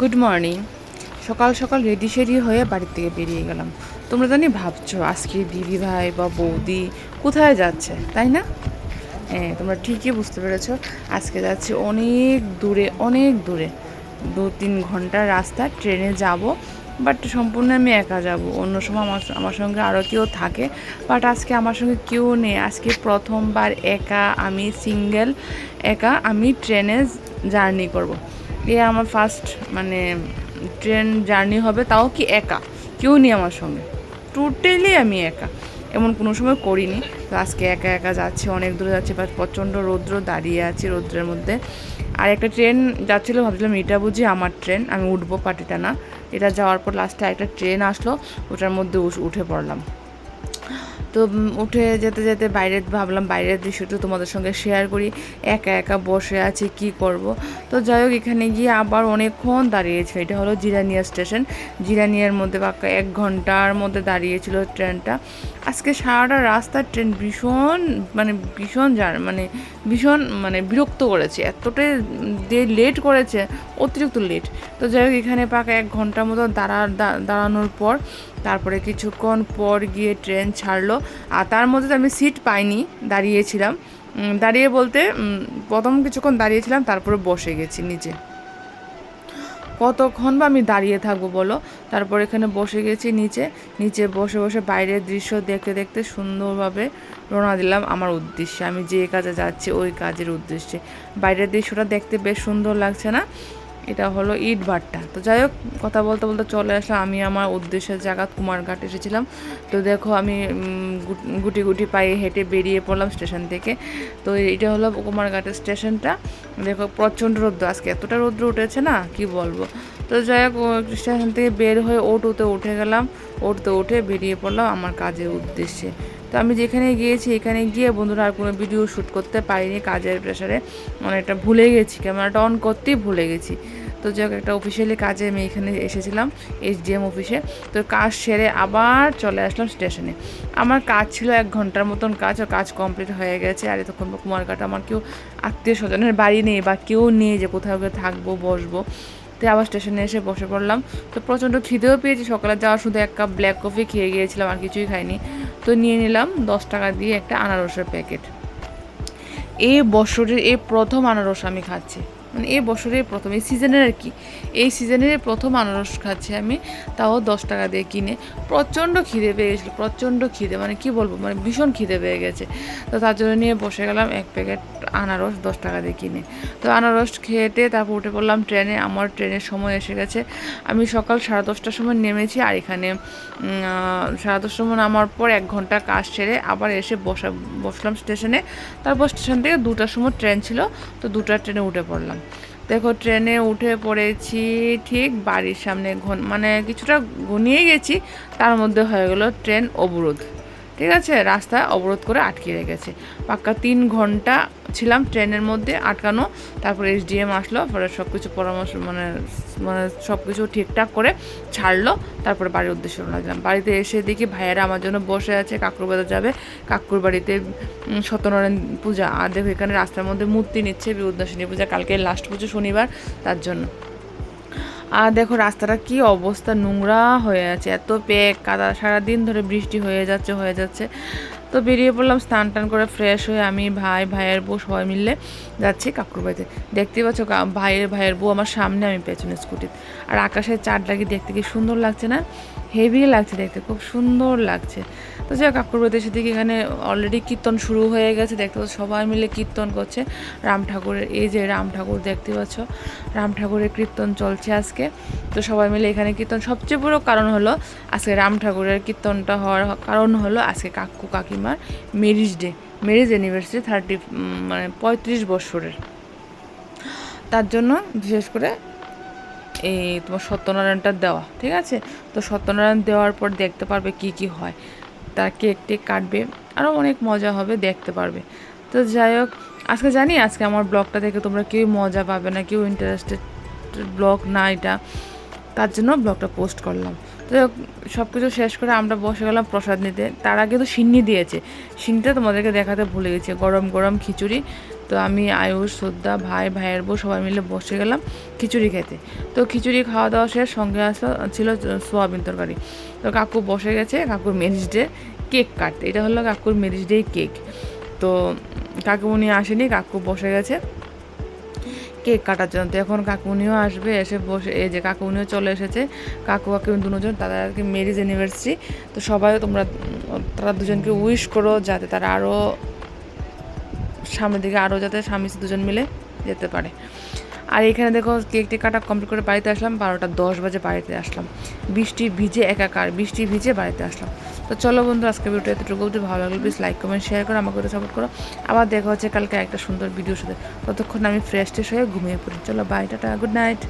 Good morning সকাল সকাল ready সেডি হয়ে বাড়ির থেকে বেরিয়ে গেলাম। তোমরা জানি ভাবছ, আজকে দিদি ভাই বা বৌদি কোথায় যাচ্ছে, তাই না? হ্যাঁ তোমরা ঠিকই বুঝতে পেরেছ। আজকে যাচ্ছি অনেক দূরে অনেক দূরে। দু তিন ঘণ্টার রাস্তা, ট্রেনে যাব বাট সম্পূর্ণ আমি একা যাব। অন্য সময় আমার আমার সঙ্গে আরও কেউ থাকে বাট আজকে আমার সঙ্গে কেউ নেই। আজকে প্রথমবার একা আমি সিঙ্গেল একা আমি ট্রেনে জার্নি করব। এ আমার ফার্স্ট মানে ট্রেন জার্নি হবে, তাও কি একা? কেউ নেই আমার সঙ্গে। টোটালি আমি একা। এমন কোনো সময় করিনি। তো আজকে একা একা যাচ্ছি, অনেক দূরে যাচ্ছি বা প্রচণ্ড রৌদ্র দাঁড়িয়ে আছি রৌদ্রের মধ্যে। আর একটা ট্রেন যাচ্ছিল, ভাবছিলাম এটা বুঝি আমার ট্রেন আমি উঠবো পার্টিটা না। এটা যাওয়ার পর লাস্টে একটা ট্রেন আসলো, ওটার মধ্যে উঠে পড়লাম। তো উঠে যেতে যেতে বাইরে ভাবলাম, বাইরের দৃশ্যটা তোমাদের সঙ্গে শেয়ার করি। একা একা বসে আছি, কি করব? তো যাই হোক, এখানে গিয়ে আবার অনেকক্ষণ দাঁড়িয়েছে। এটা হলো জিরানিয়া স্টেশন। জিরানিয়ার মধ্যে পাক্কা এক ঘণ্টার মধ্যে দাঁড়িয়েছিল ট্রেনটা। আজকে সারাটা রাস্তার ট্রেন ভীষণ মানে ভীষণ জার মানে ভীষণ মানে বিরক্ত করেছে। এতটাই যে লেট করেছে, অতিরিক্ত লেট তো যাই হোক, এখানে পাকা এক ঘণ্টার মতো দাঁড়া, দা- দাঁড়ানোর পর, তারপরে কিছুক্ষণ পর গিয়ে ট্রেন ছাড়লো। আর তার মধ্যে তো আমি সিট পাইনি, দাঁড়িয়েছিলাম। দাঁড়িয়ে বলতে প্রথম কিছুক্ষণ দাঁড়িয়েছিলাম, তারপরে বসে গেছি নিচে কতক্ষণ বা আমি দাঁড়িয়ে থাকব বলো? তারপর এখানে বসে গেছি নিচে। নিচে বসে বসে বাইরের দৃশ্য দেখতে দেখতে সুন্দরভাবে রওনা দিলাম আমার উদ্দেশ্যে। আমি যে কাজে যাচ্ছি, ওই কাজের উদ্দেশ্যে। বাইরের দৃশ্যটা দেখতে বেশ সুন্দর লাগছে না? এটা হলো ইট ভাট্টা তো যাই হোক, কথা বলতে বলতে চলে আসলাম। আমি আমার উদ্দেশ্যের জায়গা কুমারঘাট এসেছিলাম। তো দেখো আমি গুটি গুটি পায়ে হেঁটে বেরিয়ে পড়লাম স্টেশন থেকে। তো এটা হলো কুমারঘাটের স্টেশনটা। দেখো প্রচণ্ড রৌদ্র। আজকে এতটা রৌদ্র উঠেছে না, কি বলব? তো যাই হোক, স্টেশন থেকে বের হয়ে ওটুতে উঠে গেলাম। ওটতে উঠে বেরিয়ে পড়লাম আমার কাজের উদ্দেশ্যে। তো আমি যেখানে গিয়েছি, এখানে গিয়ে বন্ধুরা আর কোনো ভিডিও শ্যুট করতে পারিনি, কাজের প্রেশারে অনেকটা ভুলে গেছি ক্যামেরাটা অন করতেই ভুলে গেছি। তো যাই একটা অফিসিয়ালি কাজে আমি এখানে এসেছিলাম এইচডিএম অফিসে তো কাজ সেরে আবার চলে আসলাম স্টেশনে আমার কাজ ছিল এক ঘণ্টার মতন কাজ আর কাজ কমপ্লিট হয়ে গেছে। আর এতক্ষণ কুমারঘাট আমার কেউ আত্মীয় স্বজনের বাড়ি নেই বা কেউ নেই যে কোথাও গিয়ে থাকব, বসবো। তো আবার স্টেশনে এসে বসে পড়লাম। তো প্রচণ্ড খিদেও পেয়েছি। সকালে যাওয়ার শুধু এক কাপ ব্ল্যাক কফি খেয়ে গিয়েছিলাম, আর কিছুই খাইনি। তো নিয়ে নিলাম দশ টাকা দিয়ে একটা আনারসের প্যাকেট। এই বছরের এই প্রথম আনারস আমি খাচ্ছি। মানে এই বছরের প্রথম, এই সিজনের আর কি। এই সিজনের প্রথম আনারস খাচ্ছি আমি, তাও দশ টাকা দিয়ে কিনে। প্রচণ্ড খিদে পেয়ে গেছিল, প্রচণ্ড খিদে মানে কি বলব মানে ভীষণ খিদে পেয়ে গেছে। তো তার জন্য নিয়ে বসে গেলাম এক প্যাকেট আনারস দশ টাকা দিয়ে কিনে। তো আনারস খেতে তারপর উঠে পড়লাম ট্রেনে, আমার ট্রেনের সময় এসে গেছে। আমি সকাল সাড়ে দশটার সময় নেমেছি আর এখানে সাড়ে দশটার সময় নামার পর এক ঘণ্টা কাজ সেরে আবার এসে বসা, বসলাম স্টেশনে। তারপর স্টেশন থেকে দুটার সময় ট্রেন ছিল, তো দুটার ট্রেনে উঠে পড়লাম। দেখো, ট্রেনে উঠে পড়েছি ঠিক বাড়ির সামনে মানে কিছুটা ঘনিয়ে গেছি, তার মধ্যে হয়ে গেলো ট্রেন অবরোধ। ঠিক আছে রাস্তা অবরোধ করে আটকে রেখেছে। পাক্কা তিন ঘণ্টা ছিলাম ট্রেনের মধ্যে আটকানো, তারপর এসডিএম আসলো, পরে সব কিছু পরামর্শ মানে মানে সব কিছু ঠিকঠাক করে ছাড়লো, তারপরে বাড়ির উদ্দেশ্যে রওনা দিলাম। বাড়িতে এসে দেখি ভাইয়েরা আমার জন্য বসে আছে, কাকুর বাজার যাবে। কাকুর বাড়িতে সত্যনারায়ণ পূজা। আর দেখো এখানে রাস্তার মধ্যে মূর্তি নিচ্ছে বিরুদ্ধাসিনী পূজা, কালকে লাস্ট পুজো শনিবার, তার জন্য। আর দেখো রাস্তাটা কি অবস্থা নোংরা হয়ে আছে, এত পেক কাদা সারাদিন ধরে বৃষ্টি হয়ে যাচ্ছে হয়ে যাচ্ছে। তো বেরিয়ে পড়লাম, স্নান টান করে ফ্রেশ হয়ে আমি ভাই, ভাইয়ের বউ সবাই মিলে যাচ্ছি কাকুর বাড়িতে। দেখতে পাচ্ছ ভাইয়ের ভাইয়ের বউ আমার সামনে, আমি পেছনে স্কুটিতে আর আকাশের চাঁদ লাগি দেখতে কি সুন্দর লাগছে না? হেভি লাগছে দেখতে, খুব সুন্দর লাগছে। তো যাই কাকুর বাড়িতে এসে দেখি এখানে অলরেডি কীর্তন শুরু হয়ে গেছে। দেখতে পাচ্ছ সবাই মিলে কীর্তন করছে। রাম ঠাকুরের, এই যে রাম ঠাকুর দেখতে পাচ্ছ, রাম ঠাকুরের কীর্তন চলছে আজকে। তো সবাই মিলে এখানে কীর্তন, সবচেয়ে বড় কারণ হলো আজকে রাম ঠাকুরের কীর্তনটা হওয়ার কারণ হলো আজকে কাকু কাকিমার marriage day marriage anniversary thirty মানে পঁয়ত্রিশ বছরের। তার জন্য বিশেষ করে এই তোমার সত্যনারায়ণটা দেওয়া, ঠিক আছে? তো সত্যনারায়ণ দেওয়ার পর দেখতে পারবে কি কি হয়। তার কেক টেক কাটবে আরও অনেক মজা হবে, দেখতে পারবে। তো যাই হোক, আজকে জানি আজকে আমার ব্লগটা দেখে তোমরা কেউ মজা পাবে না, কেউ ইন্টারেস্টেড ব্লগ না এটা। তার জন্য ব্লগটা পোস্ট করলাম। তো সব কিছু শেষ করে আমরা বসে গেলাম প্রসাদ নিতে। তার আগে তো সিন্নি দিয়েছে। সিন্নিটা তোমাদেরকে দেখাতে ভুলে গেছি। গরম গরম খিচুড়ি। তো আমি, আয়ুষ, শ্রদ্ধা, ভাই, ভাইয়ের বউ সবাই মিলে বসে গেলাম খিচুড়ি খেতে। তো খিচুড়ি খাওয়া দাওয়া শেষ, সঙ্গে আসা ছিল সোয়াবিন তরকারি। তো কাকু বসে গেছে, কাকুর ম্যারিজ ডে কেক কাটতে। এটা হলো কাকুর ম্যারিজ ডে কেক। তো কাকুমনি আসেনি, কাকু বসে গেছে। কেক কাটার জন্য। তো এখন কাকুনিও আসবে, এসে বসে, এই যে কাকুনিও চলে এসেছে। কাকু কাকু দুজন তাদের আর কি ম্যারিজ অ্যানিভার্সারি তো সবাই তোমরা, তারা দুজনকে উইশ করো যাতে তারা আরও সামনের দিকে আরও যাতে স্বামী দুজন মিলে যেতে পারে। আর এখানে দেখো, কেকটি কাটা কমপ্লিট করে বাড়িতে আসলাম। বারোটা দশ বাজে বাড়িতে আসলাম। বৃষ্টি ভিজে একাকার, বৃষ্টি ভিজে বাড়িতে আসলাম। তো চলো বন্ধু আজকে ভিডিও এতটুকু যদি ভালো লাগল প্লিজ লাইক কমেন্ট শেয়ার করো আমাকে সাপোর্ট করো। আবার দেখা হচ্ছে কালকে একটা সুন্দর ভিডিওর সাথে। ততক্ষণ আমি ফ্রেশ ট্রেশ হয়ে ঘুমিয়ে পড়ি। চলো বাই টাটা গুড নাইট